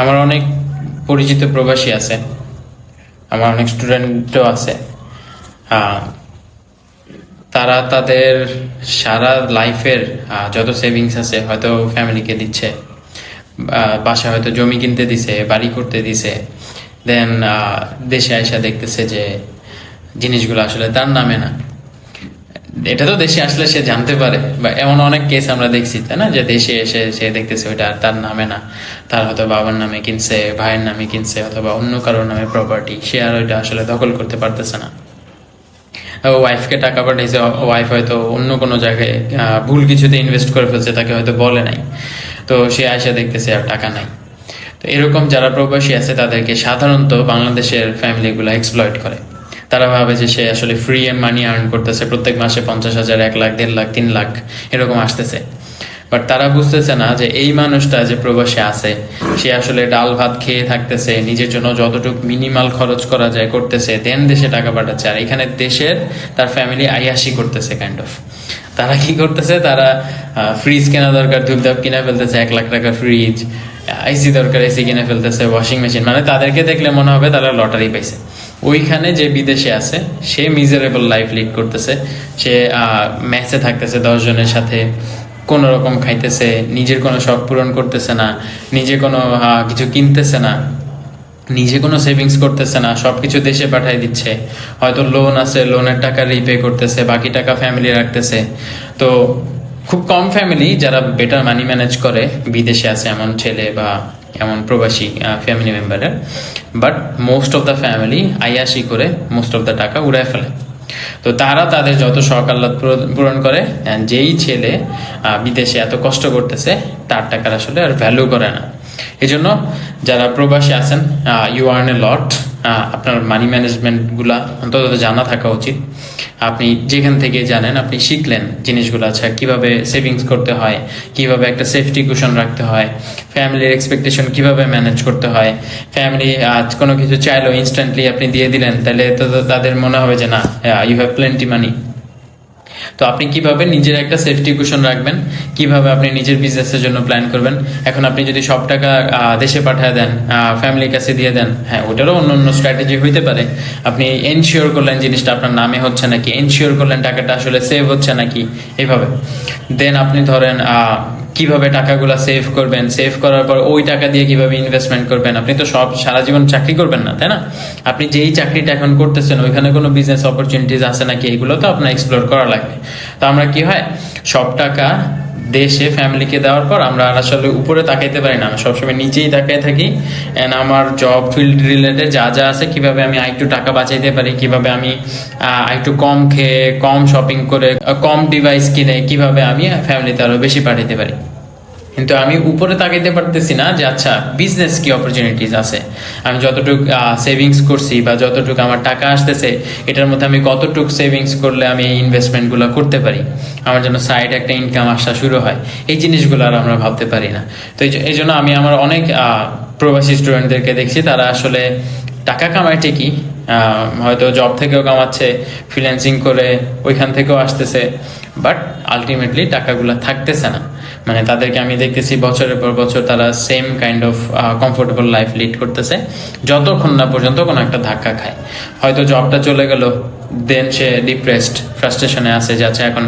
আমার অনেক পরিচিত প্রবাসী আছে। আমার অনেক স্টুডেন্টও আছে। তারা তাদের সারা লাইফের যত সেভিংস আছে, হয়তো ফ্যামিলিকে দিচ্ছে। বাসায় হয়তো জমি কিনতে দিছে, বাড়ি করতে দিছে। দেন দেশে আয়সা দেখতেছে যে জিনিসগুলো আসলে তার নামে না। এটা তো দেশে আসলে সে জানতে পারে। বা এমন অনেক কেস আমরা দেখছি, তাই না? যে দেশে এসে সে দেখতেছে ওইটা তার নামে না। তার হয়তো বাবার নামে কিনছে, ভাইয়ের নামে কিনছে, অথবা অন্য কারোর নামে প্রপার্টি সে আর ওইটা আসলে দখল করতে পারতেছে না। ওয়াইফকে টাকা পাঠাইছে ওয়াইফ হয়তো অন্য কোনো জায়গায় ভুল কিছুতে ইনভেস্ট করে ফেলছে, তাকে হয়তো বলে নাই। তো সে আয়সা দেখতেছে আর টাকা নাই। তো এরকম যারা প্রবাসী আছে, তাদেরকে সাধারণত বাংলাদেশের ফ্যামিলিগুলো এক্সপ্লয়েট করে। তারা ভাবে যে সে আসলে ফ্রি মানি আর্ন করতেছে, প্রত্যেক মাসে পঞ্চাশ হাজার, এক লাখ, দেড় লাখ, তিন লাখ, এরকম আসতেছে। বাট তারা বুঝতেছে না যে এই মানুষটা যে প্রবাসে আছে, সে আসলে ডাল ভাত খেয়ে থাকতেছে, নিজের জন্য যতটুকু মিনিমাল খরচ করা যায় করতেছে দেন দেশে টাকা পাঠাচ্ছে। আর এখানে দেশের তার ফ্যামিলি আইয়াসি করতেছে কাইন্ড অফ তারা কি করতেছে? তারা ফ্রিজ কেনা দরকার, ধূপধাপ কিনে ফেলতেছে, এক লাখ টাকা ফ্রিজ আইসি দরকার এসি কিনে ফেলতেছে ওয়াশিং মেশিন মানে তাদেরকে দেখলে মনে হবে তারা লটারি পাইছে। ওইখানে যে বিদেশে আছে, সে মিজারেবল লাইফ লিড করতেছে। সে ম্যাচে থাকতেছে দশ জনের সাথে, কোন রকম খাইতেছে, নিজের কোনো শখ পূরণ করতেছে না, নিজে কোনো কিছু কিনতেছে না, নিজে কোনো সেভিংস করতেছে না, সবকিছু দেশে পাঠিয়ে দিচ্ছে। হয়তো লোন আছে লোনের টাকা রিপে করতেছে, বাকি টাকা ফ্যামিলি রাখতেছে। তো খুব কম ফ্যামিলি যারা বেটার মানি ম্যানেজ করে, বিদেশে আছে এমন ছেলে বা এমন প্রবাসী ফ্যামিলি মেম্বারের but most of the family আয়াসি করে মোস্ট অফ দ্য টাকা উড়ায় ফেলে। তো তারা তাদের যত শখ আহ্লাদ পূরণ- করে যেই ছেলে বিদেশে এত কষ্ট করতেছে, তার টাকার আসলে আর ভ্যালু করে না। এই জন্য যারা প্রবাসী আছেন ইউ আর্ন এ লট আপনার মানি ম্যানেজমেন্টগুলা অন্তত জানা থাকা উচিত। আপনি যেখান থেকে জানেন, আপনি শিখলেন জিনিসগুলো আচ্ছা কীভাবে সেভিংস করতে হয়, কীভাবে একটা সেফটি কুশন রাখতে হয় ফ্যামিলির এক্সপেকটেশন কীভাবে ম্যানেজ করতে হয় ফ্যামিলি আজ কোনো কিছু চাইলো ইনস্ট্যান্টলি আপনি দিয়ে দিলেন, তাহলে তো তাদের মনে হবে যে না ইউ হ্যাভ প্লেন্টি মানি তো আপনি কীভাবে নিজের একটা সেফটি কুশন রাখবেন? কীভাবে আপনি নিজের বিজনেসের জন্য প্ল্যান করবেন? এখন আপনি যদি সব টাকা দেশে পাঠায় দেন ফ্যামিলির কাছে দিয়ে দেন হ্যাঁ ওটারও অন্য অন্য স্ট্র্যাটেজি হইতে পারে। আপনি এনশিওর করলেন জিনিসটা আপনার নামে হচ্ছে নাকি? এনশিওর করলেন টাকাটা আসলে সেভ হচ্ছে নাকি? এইভাবে। দেন আপনি ধরেন কীভাবে টাকাগুলো সেভ করবেন? সেভ করার পর ওই টাকা দিয়ে কীভাবে ইনভেস্টমেন্ট করবেন? আপনি তো সব সারা জীবন চাকরি করবেন না, তাই না? আপনি যেই চাকরিটা এখন করতেছেন, ওইখানে কোনো বিজনেস অপরচুনিটিস আছে নাকি? এগুলো তো আপনার এক্সপ্লোর করা লাগবে। তো আমরা কি হয়, সব টাকা দেশে ফ্যামিলিকে দেওয়ার পর আমরা আর আসলে উপরে তাকাইতে পারি না। আমরা সবসময় নিচেই তাকাই থাকি। এন্ড আমার জব ফিল্ড রিলেটেড যা যা আছে, কীভাবে আমি আরেকটু টাকা বাঁচাইতে পারি? কীভাবে আমি একটু কম খেয়ে, কম শপিং করে কম ডিভাইস কিনে, কীভাবে আমি ফ্যামিলিতে আরও বেশি পাঠাইতে পারি? কিন্তু আমি উপরে তাকাইতে পারতেছি না যে আচ্ছা বিজনেস কি অপরচুনিটিস আছে? আমি যতটুকু সেভিংস করছি বা যতটুকু আমার টাকা আসতেছে, এটার মধ্যে আমি কতটুকু সেভিংস করলে আমি এই ইনভেস্টমেন্টগুলো করতে পারি? আমার জন্য সাইড একটা ইনকাম আসা শুরু হয়। এই জিনিসগুলো আর আমরা ভাবতে পারি না। তো এই জন্য আমি আমার অনেক প্রবাসী স্টুডেন্টদেরকে দেখছি, তারা আসলে টাকা কামায় ঠিকই হয়তো জব থেকেও কামাচ্ছে ফ্রিল্যান্সিং করে ওইখান থেকেও আসতেছে বাট আলটিমেটলি টাকাগুলো থাকতেছে না। মানে তাদেরকে আমি দেখতেছি বছরের পর বছর তারা same kind of comfortable life lead করতেছে। যতক্ষণ না পর্যন্ত কোনো একটা ধাক্কা খায়। হয়তো জবটা চলে গেল দেন সে ডিপ্রেসড ফ্রাস্ট্রেশনে আছে যে আচ্ছা এখন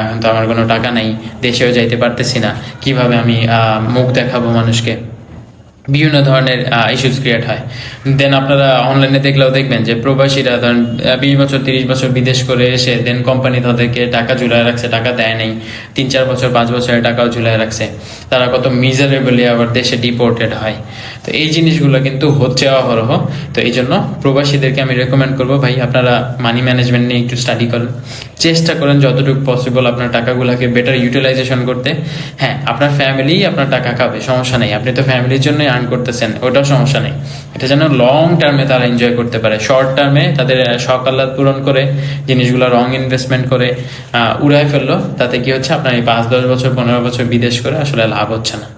এখন তো আমার কোনো টাকা নেই দেশেও যাইতে পারতেছি না। কীভাবে আমি মুখ দেখাবো মানুষকে? বিভিন্ন ধরনের ইস্যুস ক্রিয়েট হয়। দেন আপনারা অনলাইনে দেখলেও দেখবেন যে প্রবাসীরা ধরেন বিশ বছর, তিরিশ বছর বিদেশ করে এসে দেন কোম্পানি তাদেরকে টাকা ঝুলায় রাখছে, টাকা দেয় নাই। তিন, চার বছর, পাঁচ বছরের টাকাও ঝুলায় রাখছে। তারা কত মিজারেবলি আবার দেশে ডিপোর্টেড হয়। তো এই জিনিসগুলো কিন্তু হচ্ছে অহরহ। তো এই জন্য প্রবাসীদেরকে আমি রেকমেন্ড করব, ভাই, আপনারা মানি ম্যানেজমেন্ট নিয়ে একটু স্টাডি করেন। চেষ্টা করেন যতটুকু পসিবল আপনার টাকাগুলোকে বেটার ইউটিলাইজেশন করতে। হ্যাঁ আপনার ফ্যামিলি আপনার টাকা খাবে, সমস্যা নেই। আপনি তো ফ্যামিলির জন্যই আর্ন করতেছেন ওটাও সমস্যা নেই। এটা যেন লং টার্মে তারা এনজয় করতে পারে। শর্ট টার্মে তাদের শখ আহ্লাদ পূরণ করে, জিনিসগুলো রং ইনভেস্টমেন্ট করে উড়ায় ফেলল, তাতে কি হচ্ছে? আপনার এই পাঁচ, দশ বছর, পনেরো বছর বিদেশ করে আসলে লাভ হচ্ছে না।